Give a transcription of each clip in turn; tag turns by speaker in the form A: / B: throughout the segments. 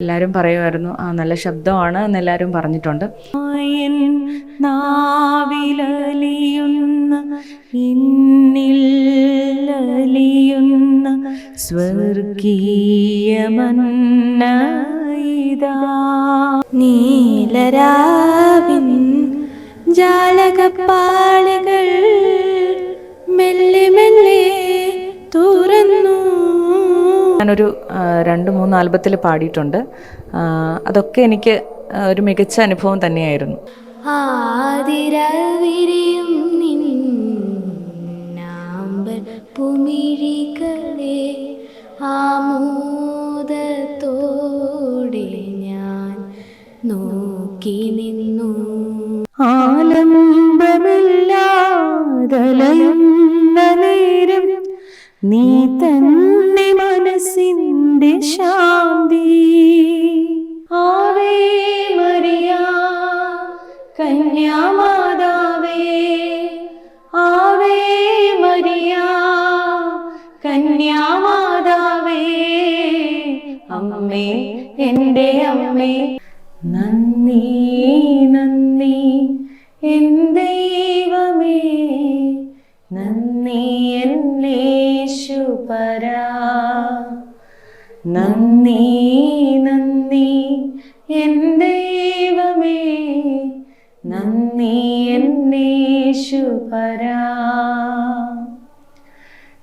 A: എല്ലാവരും പറയുമായിരുന്നു ആ നല്ല ശബ്ദമാണ് എന്ന് എല്ലാവരും പറഞ്ഞിട്ടുണ്ട് നാവിലലിയുന്ന ഇന്നിലലിയുന്ന സ്വർഗീയമന്നയിതാ
B: നീലരാവിൻ ജാലകപ്പാളികൾ
A: ഞാനൊരു രണ്ട് മൂന്ന് ആൽബത്തിൽ പാടിയിട്ടുണ്ട്. അതൊക്കെ എനിക്ക് ഒരു മികച്ച അനുഭവം തന്നെയായിരുന്നു.
B: ആതിരവിരിയും ആമോദത്തോടെ ഞാൻ നോക്കി
A: അമ്മേ എന്റെ അമ്മേ. നന്ദി നന്ദി എൻ ദൈവമേ. നന്ദി എന്നേശുപരാ നന്ദി നന്ദി എൻ ദൈവമേ. നന്ദി എന്നേശുപരാ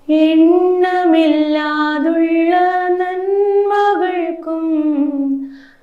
A: എണ്ണമില്ലാതുള്ള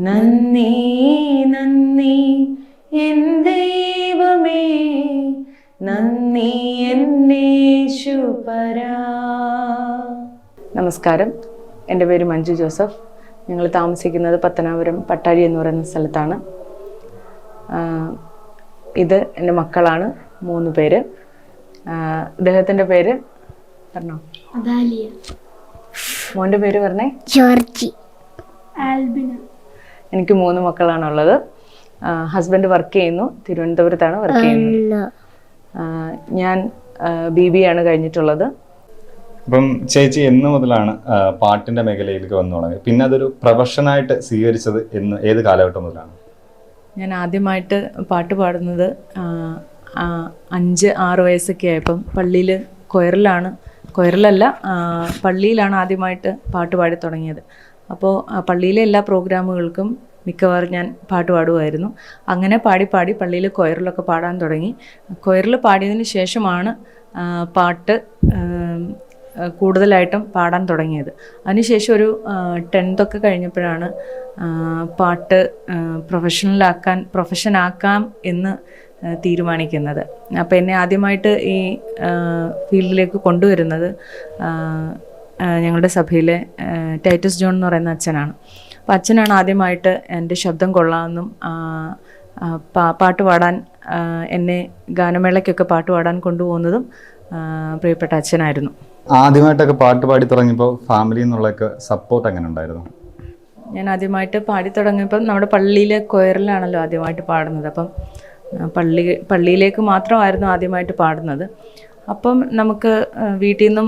A: നന്ദി നന്ദി എൻ ദൈവമേ. നന്ദി എന്നേശുപരാ നമസ്കാരം. എന്റെ പേര് മഞ്ജു ജോസഫ്. ഞങ്ങൾ താമസിക്കുന്നത് പത്തനാപുരം പട്ടാഴി എന്ന് പറയുന്ന സ്ഥലത്താണ്. ഇത് എന്റെ മക്കളാണ് മൂന്ന് പേര്. ഇദ്ദേഹത്തിന്റെ പേര്? പറഞ്ഞോ.
B: അദാലിയ.
A: മോന്റെ പേര് പറഞ്ഞേ?
B: ജോർജി. ആൽബിന.
A: എനിക്ക് മൂന്ന് മക്കളാണുള്ളത്. ഹസ്ബൻഡ് വർക്ക് ചെയ്യുന്നു. തിരുവനന്തപുരത്താണ് വർക്ക് ചെയ്യുന്നത്. ഞാൻ ബി ബി ആണ് കഴിഞ്ഞിട്ടുള്ളത്.
C: അപ്പം ചേച്ചി എന്ന് മുതലാണ് പാട്ടിന്റെ മേഖലയിലേക്ക് വന്നു തുടങ്ങി പിന്നെ അതൊരു പ്രൊഫഷനായിട്ട് സ്വീകരിച്ചത് എന്ന് ഏത് കാലഘട്ടം മുതലാണ്?
A: ഞാൻ ആദ്യമായിട്ട് പാട്ട് പാടുന്നത് അഞ്ച് ആറ് വയസ്സൊക്കെ ആയപ്പം പള്ളിയിൽ കൊയറിലാണ്. കൊയറിലല്ല പള്ളിയിലാണ് ആദ്യമായിട്ട് പാട്ട് പാടി തുടങ്ങിയത്. അപ്പോൾ പള്ളിയിലെ എല്ലാ പ്രോഗ്രാമുകൾക്കും മിക്കവാറും ഞാൻ പാട്ട് പാടുമായിരുന്നു. അങ്ങനെ പാടി പാടി പള്ളിയിൽ കൊയറിലൊക്കെ പാടാൻ തുടങ്ങി. കൊയറിൽ പാടിയതിന് ശേഷമാണ് പാട്ട് കൂടുതലായിട്ടും പാടാൻ തുടങ്ങിയത്. അതിനുശേഷം ഒരു ടെൻത്തൊക്കെ കഴിഞ്ഞപ്പോഴാണ് പാട്ട് പ്രൊഫഷണലാക്കാൻ പ്രൊഫഷനാക്കാം എന്ന് തീരുമാനിക്കുന്നത്. അപ്പോൾ എന്നെ ആദ്യമായിട്ട് ഈ ഫീൽഡിലേക്ക് കൊണ്ടുവരുന്നത് ഞങ്ങളുടെ സഭയിലെ ടൈറ്റസ് ജോൺ എന്ന് പറയുന്ന അച്ഛനാണ്. അപ്പോൾ അച്ഛനാണ് ആദ്യമായിട്ട് എന്റെ ശബ്ദം കൊള്ളാമെന്നും പാട്ട് പാടാൻ എന്നെ ഗാനമേളയ്ക്കൊക്കെ പാട്ട് പാടാൻ കൊണ്ടുപോകുന്നതും പ്രിയപ്പെട്ട അച്ഛനായിരുന്നു.
C: ആദ്യമായിട്ടൊക്കെ പാട്ട് പാടി തുടങ്ങിയപ്പോൾ ഫാമിലി സപ്പോർട്ട് എങ്ങനെ ഉണ്ടായിരുന്നു?
A: ഞാൻ ആദ്യമായിട്ട് പാടി തുടങ്ങിയപ്പം നമ്മുടെ പള്ളിയിലെ കൊയറിലാണല്ലോ ആദ്യമായിട്ട് പാടുന്നത്. അപ്പം പള്ളി പള്ളിയിലേക്ക് മാത്രമായിരുന്നു ആദ്യമായിട്ട് പാടുന്നത്. അപ്പം നമുക്ക് വീട്ടിൽ നിന്നും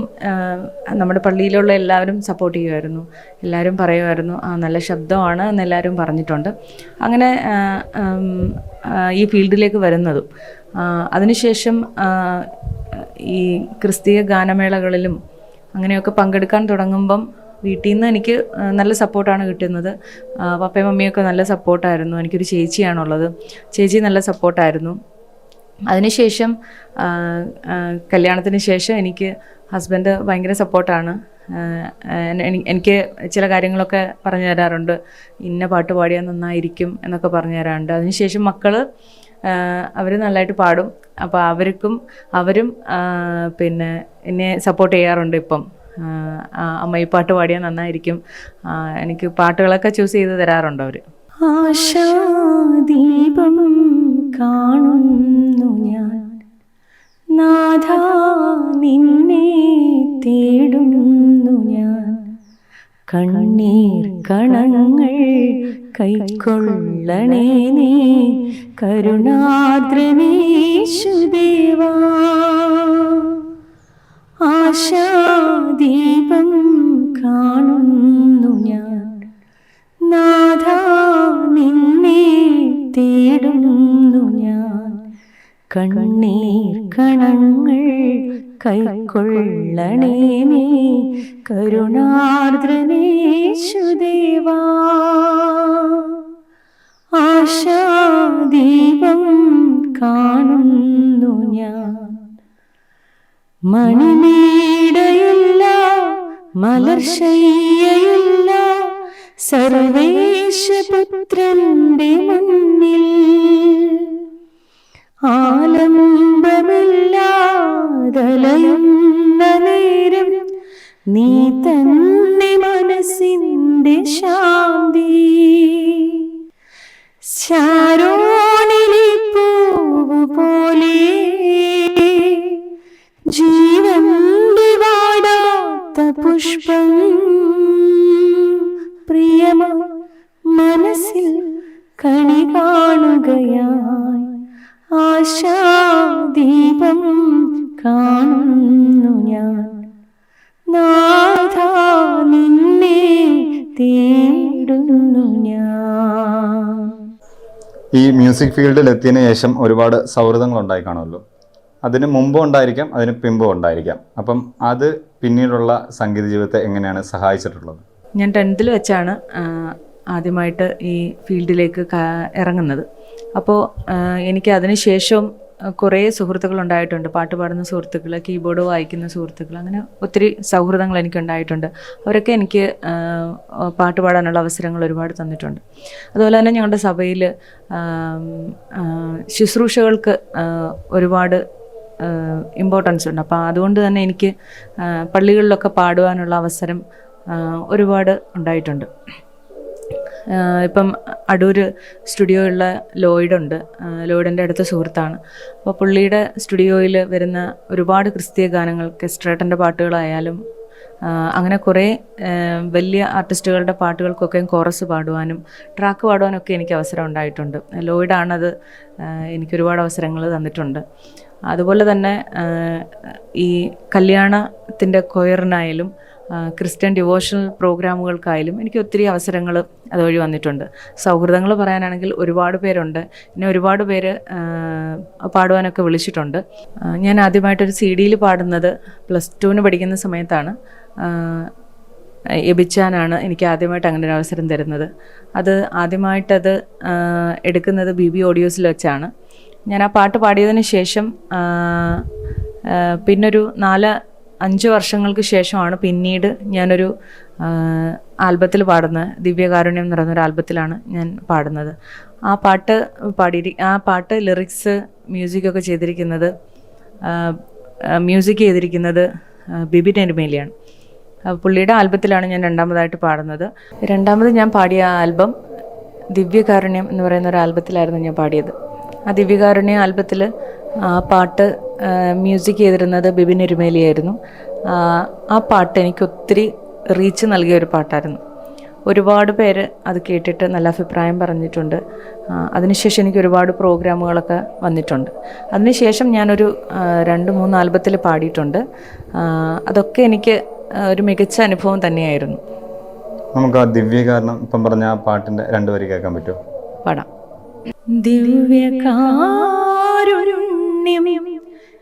A: നമ്മുടെ പള്ളിയിലുള്ള എല്ലാവരും സപ്പോർട്ട് ചെയ്യുമായിരുന്നു എല്ലാവരും പറയുമായിരുന്നു ആ നല്ല ശബ്ദമാണ് എന്ന് എല്ലാവരും പറഞ്ഞിട്ടുണ്ട്. അങ്ങനെ ഈ ഫീൽഡിലേക്ക് വരുന്നതും അതിനുശേഷം ഈ ക്രിസ്തീയ ഗാനമേളകളിലും അങ്ങനെയൊക്കെ പങ്കെടുക്കാൻ തുടങ്ങുമ്പം വീട്ടിൽ നിന്ന് എനിക്ക് നല്ല സപ്പോർട്ടാണ് കിട്ടുന്നത്. പപ്പയും മമ്മിയൊക്കെ നല്ല സപ്പോർട്ടായിരുന്നു എനിക്കൊരു ചേച്ചിയാണുള്ളത്. ചേച്ചി നല്ല സപ്പോർട്ടായിരുന്നു അതിനുശേഷം കല്യാണത്തിന് ശേഷം എനിക്ക് ഹസ്ബൻഡ് ഭയങ്കര സപ്പോർട്ടാണ്. എനിക്ക് ചില കാര്യങ്ങളൊക്കെ പറഞ്ഞു തരാറുണ്ട്. ഇന്ന പാട്ട് പാടിയാൽ നന്നായിരിക്കും എന്നൊക്കെ പറഞ്ഞു തരാറുണ്ട്. അതിനുശേഷം മക്കൾ അവർ നല്ലതായിട്ട് പാടും. അപ്പോൾ അവർക്കും അവരും പിന്നെ എന്നെ സപ്പോർട്ട് ചെയ്യാറുണ്ട് ഇപ്പം. അമ്മ ഈ പാട്ട് പാടിയാൽ നന്നായിരിക്കും. എനിക്ക് പാട്ടുകളൊക്കെ ചൂസ് ചെയ്ത് തരാറുണ്ട് അവർ
B: ആശാദീപം കാണുന്നു ഞാൻ. നാഥ നിന്നെ തേടുന്നു ഞാൻ. കണ്ണീർ കണങ്ങൾ കൈക്കൊള്ളണേ നീ. കരുണാദ്രനീശുദേവാ ആശാദീപം കാണുന്നു കണ്ണീർ കണങ്ങൾ കൈക്കൊള്ളണേ നീ. കരുണാർദ്രനേശുദേവാ ആശാദീപം കാണുന്നു ഞാൻ. മണിനീടയില്ല മലർശയ്യയില്ല സർവേശപുത്രന്റെ മുന്നിൽ ആലംബമില്ലാതലയുന്ന
C: ഈ മ്യൂസിക് ഫീൽഡിൽ എത്തിയതിനു ശേഷം ഒരുപാട് സൗഹൃദങ്ങൾ ഉണ്ടായി കാണുമല്ലോ. അതിന് മുമ്പും ഉണ്ടായിരിക്കാം അതിന് പിമ്പും ഉണ്ടായിരിക്കാം. അപ്പം അത് പിന്നീടുള്ള സംഗീത ജീവിതത്തെ എങ്ങനെയാണ് സഹായിച്ചിട്ടുള്ളത്?
B: ഞാൻ ടെൻത്തിൽ വെച്ചാണ് ആദ്യമായിട്ട് ഈ ഫീൽഡിലേക്ക് ഇറങ്ങുന്നത്. അപ്പോൾ എനിക്ക് അതിന് ശേഷം കുറേ സുഹൃത്തുക്കൾ ഉണ്ടായിട്ടുണ്ട്. പാട്ട് പാടുന്ന സുഹൃത്തുക്കൾ കീബോർഡ് വായിക്കുന്ന സുഹൃത്തുക്കൾ അങ്ങനെ ഒത്തിരി സൗഹൃദങ്ങൾ എനിക്ക് ഉണ്ടായിട്ടുണ്ട്. അവരൊക്കെ എനിക്ക് പാട്ട് പാടാനുള്ള അവസരങ്ങൾ ഒരുപാട് തന്നിട്ടുണ്ട്. അതുപോലെ തന്നെ ഞങ്ങളുടെ സഭയിൽ ശുശ്രൂഷകൾക്ക് ഒരുപാട് ഇമ്പോർട്ടൻസ് ഉണ്ട്. അപ്പോൾ അതുകൊണ്ട് തന്നെ എനിക്ക് പള്ളികളിലൊക്കെ പാടുവാനുള്ള അവസരം ഒരുപാട് ഉണ്ടായിട്ടുണ്ട്. ഇപ്പം അടൂർ സ്റ്റുഡിയോയുള്ള ലോയിഡുണ്ട് ലോയിഡിന്റെ അടുത്ത സുഹൃത്താണ്. അപ്പോൾ പുള്ളിയുടെ സ്റ്റുഡിയോയിൽ വരുന്ന ഒരുപാട് ക്രിസ്തീയ ഗാനങ്ങൾ കെസ്ട്രേട്ടന്റെ പാട്ടുകളായാലും അങ്ങനെ കുറേ വലിയ ആർട്ടിസ്റ്റുകളുടെ പാട്ടുകൾക്കൊക്കെ കോറസ് പാടുവാനും ട്രാക്ക് പാടുവാനൊക്കെ എനിക്ക് അവസരം ഉണ്ടായിട്ടുണ്ട്. ലോയിഡാണത് ആ, എനിക്ക് ഒരുപാട് അവസരങ്ങൾ തന്നിട്ടുണ്ട്. അതുപോലെ തന്നെ ഈ കല്യാണത്തിന്റെ കൊയറിനായാലും ക്രിസ്ത്യൻ ഡിവോഷണൽ പ്രോഗ്രാമുകൾക്കായാലും എനിക്ക് ഒത്തിരി അവസരങ്ങൾ അതുവഴി വന്നിട്ടുണ്ട്. സൗഹൃദങ്ങൾ പറയാനാണെങ്കിൽ ഒരുപാട് പേരുണ്ട്. എന്നെ ഒരുപാട് പേര് പാടുവാനൊക്കെ വിളിച്ചിട്ടുണ്ട്. ഞാൻ ആദ്യമായിട്ടൊരു സി ഡിയിൽ പാടുന്നത് പ്ലസ് ടുവിന് പഠിക്കുന്ന സമയത്താണ്. എബിച്ചാനാണ് എനിക്ക് ആദ്യമായിട്ട് അങ്ങനെ ഒരു അവസരം തരുന്നത്. അത് ആദ്യമായിട്ടത് എടുക്കുന്നത് ബി ബി ഓഡിയോസിൽ വെച്ചാണ്. ഞാൻ ആ പാട്ട് പാടിയതിന് ശേഷം പിന്നൊരു നാല് അഞ്ച് വർഷങ്ങൾക്ക് ശേഷമാണ് പിന്നീട് ഞാനൊരു ആൽബത്തിൽ പാടുന്നത് ദിവ്യകാരുണ്യം എന്ന് പറയുന്ന ഒരു ആൽബത്തിലാണ് ഞാൻ പാടുന്നത്. ആ പാട്ട് പാടി ആ പാട്ട് ലിറിക്സ് മ്യൂസിക്കൊക്കെ ചെയ്തിരിക്കുന്നത് മ്യൂസിക് ചെയ്തിരിക്കുന്നത് ബിബി ബിബിൻ എരുമേലിയാണ് പുള്ളിയുടെ ആൽബത്തിലാണ് ഞാൻ രണ്ടാമതായിട്ട് പാടുന്നത്. രണ്ടാമത് ഞാൻ പാടിയ ആൽബം ദിവ്യകാരുണ്യം എന്ന് പറയുന്ന ഒരു ആൽബത്തിലായിരുന്നു ഞാൻ പാടിയത്. ആ ദിവ്യകാരുണ്യ ആൽബത്തിൽ ആ പാട്ട് മ്യൂസിക് ചെയ്തിരുന്നത് ബിബിൻ എരുമേലിയായിരുന്നു. ആ, ആ പാട്ട് എനിക്ക് ഒത്തിരി റീച്ച് നൽകിയ ഒരു പാട്ടായിരുന്നു. ഒരുപാട് പേര് അത് കേട്ടിട്ട് നല്ല അഭിപ്രായം പറഞ്ഞിട്ടുണ്ട്. അതിനുശേഷം എനിക്ക് ഒരുപാട് പ്രോഗ്രാമുകളൊക്കെ വന്നിട്ടുണ്ട്. അതിനുശേഷം ഞാനൊരു രണ്ട് മൂന്ന് ആൽബത്തിൽ പാടിയിട്ടുണ്ട്. അതൊക്കെ എനിക്ക് ഒരു മികച്ച അനുഭവം തന്നെയായിരുന്നു.
C: നമുക്ക് ആ ദിവ്യകാരണം ഇപ്പം പറഞ്ഞ ആ പാട്ടിന്റെ രണ്ടു വരി കേൾക്കാൻ പറ്റുമോ?
B: പാടാം. ദിവ്യകാരുണ്യം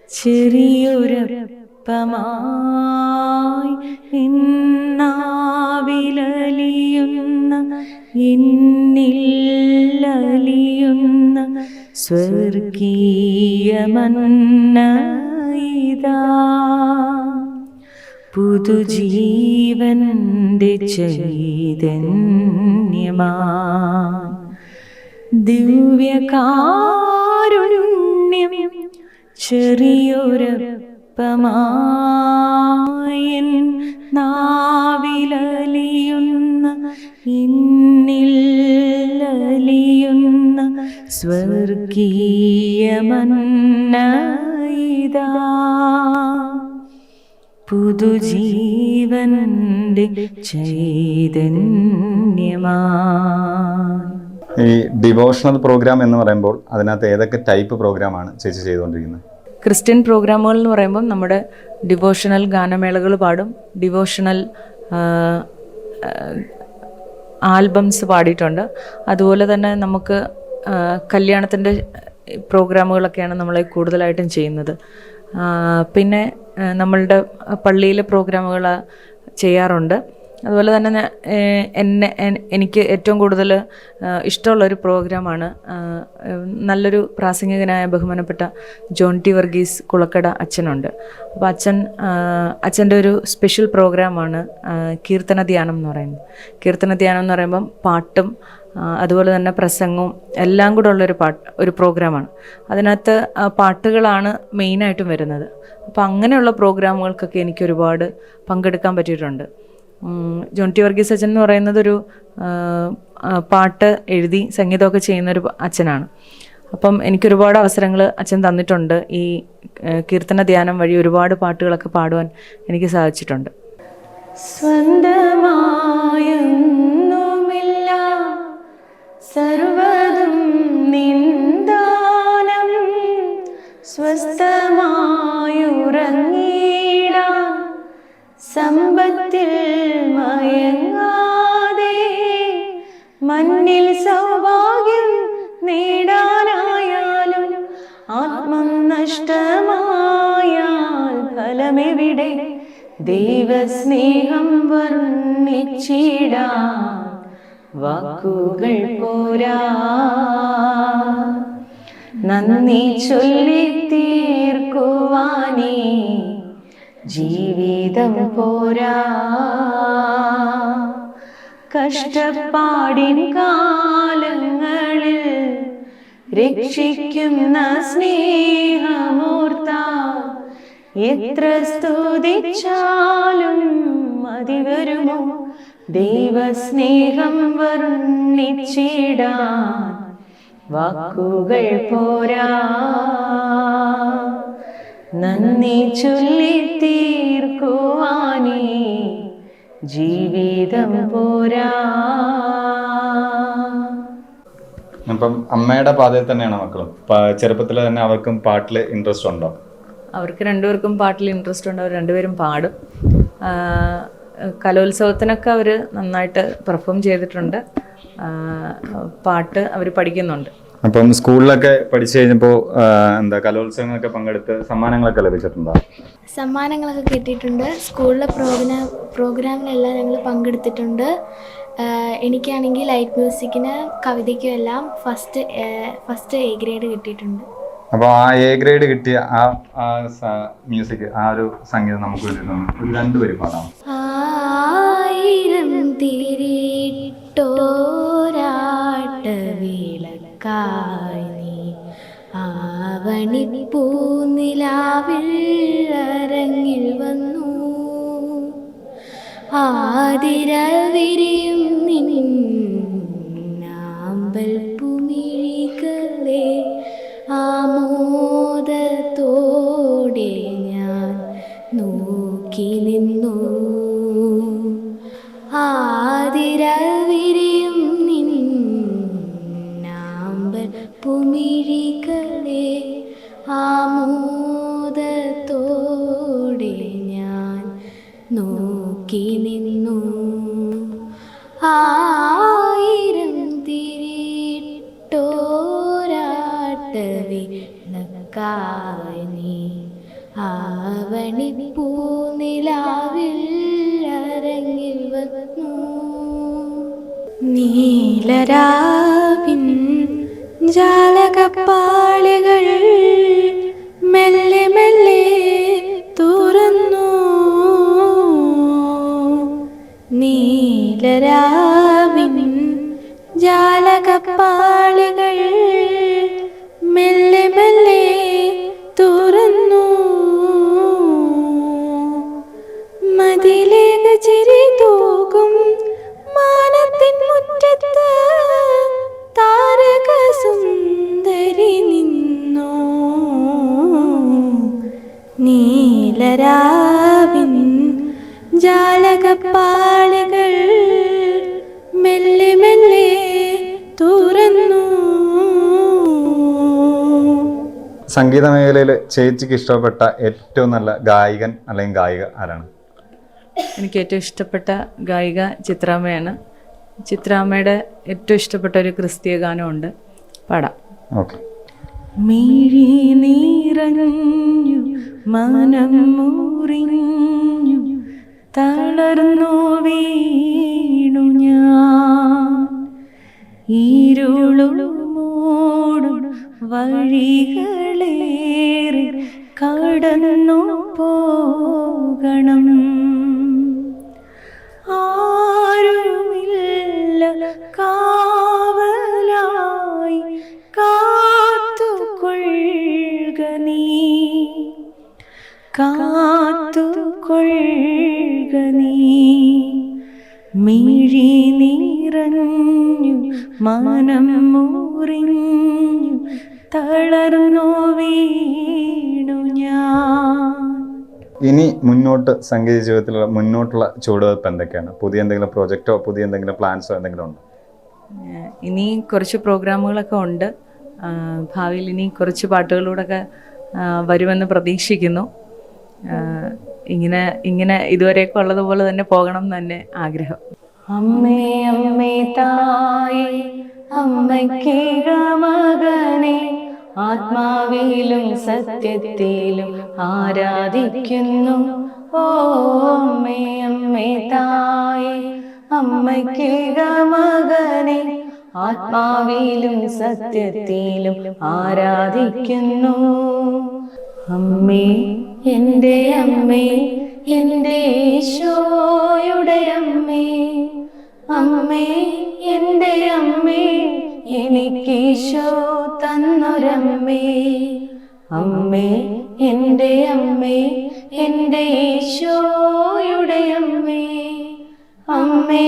B: ചെറിയൊരപ്പമായി ഇന്നാവിലലിയുന്ന എന്നില്ലലിയുന്ന സ്വർഗീയമന്ന പുതുജീവനന്റെ ചൈതന്യമാ. ദിവ്യകാരുണ്യം ചെറിയൊരപ്പമായൻ നാവിലലിയുന്ന ഇന്നില്ലലിയുന്ന സ്വർഗീയമന്നയിതാ പുതുജീവന്റെ ചൈതന്യമാ.
C: ഈ ഡിവോഷണൽ പ്രോഗ്രാം എന്ന് പറയുമ്പോൾ അതിനകത്ത് ഏതൊക്കെ ടൈപ്പ് പ്രോഗ്രാമാണ് ചേച്ചി ചെയ്തുകൊണ്ടിരിക്കുന്നത്?
B: ക്രിസ്ത്യൻ പ്രോഗ്രാമുകൾ എന്ന് പറയുമ്പോൾ നമ്മുടെ ഡിവോഷണൽ ഗാനമേളകൾ പാടും. ഡിവോഷണൽ ആൽബംസ് പാടിയിട്ടുണ്ട്. അതുപോലെ തന്നെ നമുക്ക് കല്യാണത്തിന്റെ പ്രോഗ്രാമുകളൊക്കെയാണ് നമ്മൾ കൂടുതലായിട്ടും ചെയ്യുന്നത്. പിന്നെ നമ്മളുടെ പള്ളിയിലെ പ്രോഗ്രാമുകൾ ചെയ്യാറുണ്ട്. അതുപോലെ തന്നെ എന്നെ എനിക്ക് ഏറ്റവും കൂടുതൽ ഇഷ്ടമുള്ളൊരു പ്രോഗ്രാമാണ് നല്ലൊരു പ്രാസംഗികനായ ബഹുമാനപ്പെട്ട ജോൺ ടി വർഗീസ് കുളക്കട അച്ഛനുണ്ട്. അപ്പോൾ അച്ഛൻ അച്ഛന്റെ ഒരു സ്പെഷ്യൽ പ്രോഗ്രാമാണ് കീർത്തന ധ്യാനം എന്ന് പറയുന്നത്. കീർത്തന ധ്യാനം എന്ന് പറയുമ്പം പാട്ടും അതുപോലെ തന്നെ പ്രസംഗവും എല്ലാം കൂടെ ഉള്ളൊരു പാട്ട് ഒരു പ്രോഗ്രാമാണ്. അതിനകത്ത് പാട്ടുകളാണ് മെയിനായിട്ടും വരുന്നത്. അപ്പോൾ അങ്ങനെയുള്ള പ്രോഗ്രാമുകൾക്കൊക്കെ എനിക്ക് ഒരുപാട് പങ്കെടുക്കാൻ പറ്റിയിട്ടുണ്ട്. ഉം, ജോൺ ടി വർഗീസ് അച്ഛൻ എന്ന് പറയുന്നത് ഒരു പാട്ട് എഴുതി സംഗീതമൊക്കെ ചെയ്യുന്നൊരു അച്ഛനാണ്. അപ്പം എനിക്കൊരുപാട് അവസരങ്ങൾ അച്ഛൻ തന്നിട്ടുണ്ട്. ഈ കീർത്തന ധ്യാനം വഴി ഒരുപാട് പാട്ടുകളൊക്കെ പാടുവാൻ എനിക്ക് സാധിച്ചിട്ടുണ്ട്. സ്വന്തമായൊന്നുമില്ല. സർവതും നിന്ദാനം. സ്വസ്ഥമായുറങ്ങിടാൻ സമ്പത്തിൽ മയങ്ങാതെ മണ്ണിൽ സൗഭാഗ്യം നേടാനായാലും ആത്മം നഷ്ടമായാൽ ഫലമെവിടെ? ദൈവസ്നേഹം വർണിച്ചിടാൻ വാക്കുകൾ പോരാ. നന്ദി ചൊല്ലി തീർക്കുവാനേ. ജീവിതം പോരാ. കഷ്ടപ്പാടിൻ കാലങ്ങളിൽ രക്ഷിക്കുന്ന സ്നേഹമൂർത്ത എത്ര സ്തുതിച്ചാലും മതി വരുമോ? ദൈവസ്നേഹം വർണിച്ചിടാൻ വാക്കുകൾ പോരാ. നന്ദി ചൊല്ലി തീർക്കുവാനേ. ജീവിതം പോരാ.
C: അപ്പം അമ്മയുടെ പാതയിൽ തന്നെയാണ് മക്കളും. ചെറുപ്പത്തിൽ തന്നെ അവർക്കും പാട്ടിൽ ഇൻട്രസ്റ്റ് ഉണ്ടോ?
B: അവർക്ക് രണ്ടുപേർക്കും പാട്ടിൽ ഇൻട്രസ്റ്റ് ഉണ്ട്. അവർ രണ്ടുപേരും പാടും. കലോത്സവത്തിനൊക്കെ അവർ നന്നായിട്ട് പെർഫോം ചെയ്തിട്ടുണ്ട്. പാട്ട് അവർ പഠിക്കുന്നുണ്ട്.
C: അപ്പം സ്കൂളിലൊക്കെ പഠിച്ചു കഴിഞ്ഞപ്പോൾ എന്താ കലോത്സവങ്ങളൊക്കെ പങ്കെടുത്ത് സമ്മാനങ്ങളൊക്കെ ലഭിച്ചിട്ടുണ്ടോ?
D: സമ്മാനങ്ങളൊക്കെ കിട്ടിയിട്ടുണ്ട്. സ്കൂളിലെ പ്രോഗ്രാം പ്രോഗ്രാമിനെല്ലാം ഞങ്ങൾ പങ്കെടുത്തിട്ടുണ്ട്. എനിക്കാണെങ്കിൽ ലൈറ്റ് മ്യൂസിക്കിന് കവിതയ്ക്കും എല്ലാം ഫസ്റ്റ് ഫസ്റ്റ് എ ഗ്രേഡ് കിട്ടിയിട്ടുണ്ട്.
C: അപ്പോൾ ആ എ ഗ്രേഡ് കിട്ടിയ ആ മ്യൂസിക് ആ ഒരു സംഗീതം നമുക്ക് ഒരു രണ്ട് പാടാം
D: ആതിരവിരിയും നിന്നാമ്പൽ പുമിഴികളെ ആമോദത്തോടെ ഞാൻ നോക്കി നിന്നു. ആതിരവിരിയും നിന്നാമ്പൽ പുമിഴികളെ ആമോദത്തോടെ ഞാൻ നോക്കി ആവണിപ്പൂനിലാവിൽ അരങ്ങിൽ വന്നു നീലരാവിൻ ജാലകപ്പാളികൾ മെല്ലെ മെല്ലെ തുറന്നു. നീലരാവിൻ ജാലകപ്പാളികൾ
C: സംഗീത മേഖലയിൽ ചേച്ചിക്ക് ഇഷ്ടപ്പെട്ട ഏറ്റവും നല്ല ഗായകൻ അല്ലെങ്കിൽ ഗായിക ആരാണ്?
B: എനിക്ക് ഏറ്റവും ഇഷ്ടപ്പെട്ട ഗായിക ചിത്രാമ്മയാണ്. ചിത്രാമ്മയുടെ ഏറ്റവും ഇഷ്ടപ്പെട്ട ഒരു ക്രിസ്തീയ ഗാനമുണ്ട് പാടാം.
C: ഓക്കെ.
B: മിഴി നീരഞ്ഞു മനം മുറിഞ്ഞു തളർന്നു വീണു ഞാൻ. വഴികളേറെ കടന്നു പോകണം.
C: മുന്നോട്ട് സംഗീത ജീവിതത്തിലുള്ള മുന്നോട്ടുള്ള ചുവടുവെപ്പ് എന്തൊക്കെയാണ്? പുതിയ എന്തെങ്കിലും പ്രോജക്റ്റോ പുതിയ എന്തെങ്കിലും പ്ലാൻസോ എന്തെങ്കിലും ഉണ്ടോ?
B: ഇനി കുറച്ച് പ്രോഗ്രാമുകളൊക്കെ ഉണ്ട്. ഭാവിയിൽ ഇനി കുറച്ച് പാട്ടുകളൂടൊക്കെ വരുമെന്ന് പ്രതീക്ഷിക്കുന്നു. ഇങ്ങനെ ഇങ്ങനെ ഇതുവരെയൊക്കെ ഉള്ളതുപോലെ തന്നെ പോകണം എന്ന് തന്നെ ആഗ്രഹം. അമ്മേ അമ്മേ തായി അമ്മയ്ക്ക് മകനെ ആത്മാവിലും സത്യത്തിലും ആരാധിക്കുന്നു. ഓ അമ്മേ മകനെ ആത്മാവിലും സത്യത്തിലും ആരാധിക്കുന്നു. അമ്മേ എന്റെ അമ്മേ എന്റെ ഈശോയുടെ അമ്മേ അമ്മേ എന്റെ അമ്മേ എനിക്ക് ഈശോ തന്നൊരമ്മേ. അമ്മേ എന്റെ അമ്മേ എന്റെ ഈശോയുടെ അമ്മേ. അമ്മേ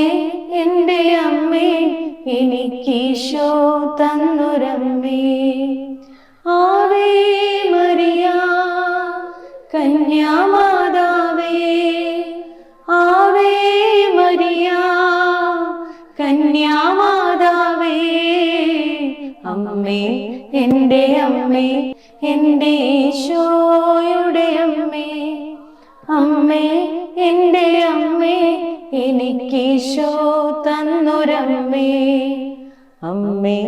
B: എന്റെ അമ്മേ എനിക്ക് ഈശോ തന്നൊരമ്മേ. ആവേ മറിയ കന്യാമാതാവേ. ആവേ മറിയ കന്യാമാതാവേ. അമ്മേ എന്റെ അമ്മേ എന്റെ ഈശോ തന്നുരമ്മേ. അമ്മേ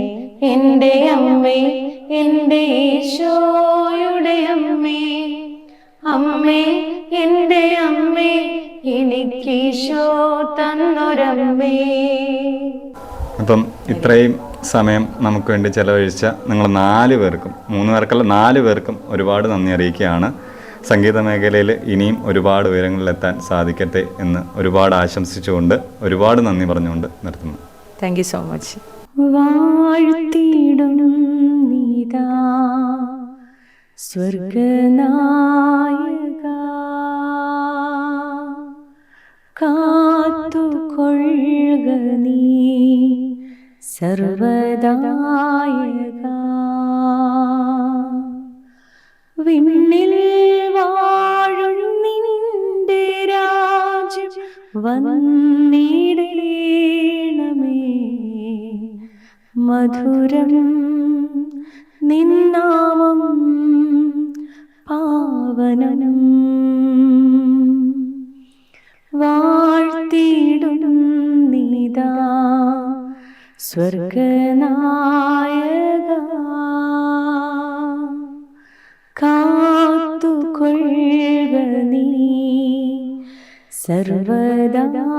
B: എന്റെ അമ്മേ എന്റെ ഈശോയുടെ അമ്മേ. അമ്മേ എന്റെ അമ്മേ എനിക്ക് ഈശോ തന്നൊരമ്മേ.
C: അപ്പം ഇത്രയും സമയം നമുക്ക് വേണ്ടി ചെലവഴിച്ച നിങ്ങൾ നാല് പേർക്കും മൂന്ന് പേർക്കല്ല നാല് പേർക്കും ഒരുപാട് നന്ദി അറിയിക്കുകയാണ്. സംഗീത മേഖലയിൽ ഇനിയും ഒരുപാട് ഉയരങ്ങളിലെത്താൻ സാധിക്കട്ടെ എന്ന് ഒരുപാട് ആശംസിച്ചുകൊണ്ട് ഒരുപാട് നന്ദി പറഞ്ഞുകൊണ്ട് നിർത്തുന്നു.
B: താങ്ക് യു സോ മച്ച്
D: വാഴ്ത്തിടും നീതാ സ്വർഗനായക. കാത്തുകൊള്ളുക നീ സർവദായക. വിണ്ണിൽ വാഴും നിന്റെ രാജ്യം വന്നിടേണമേ. മധുരം നിന്നാമം പാവനം വാഴ്ത്തിടും നീതാ സ്വർഗനായക. സർവദായക.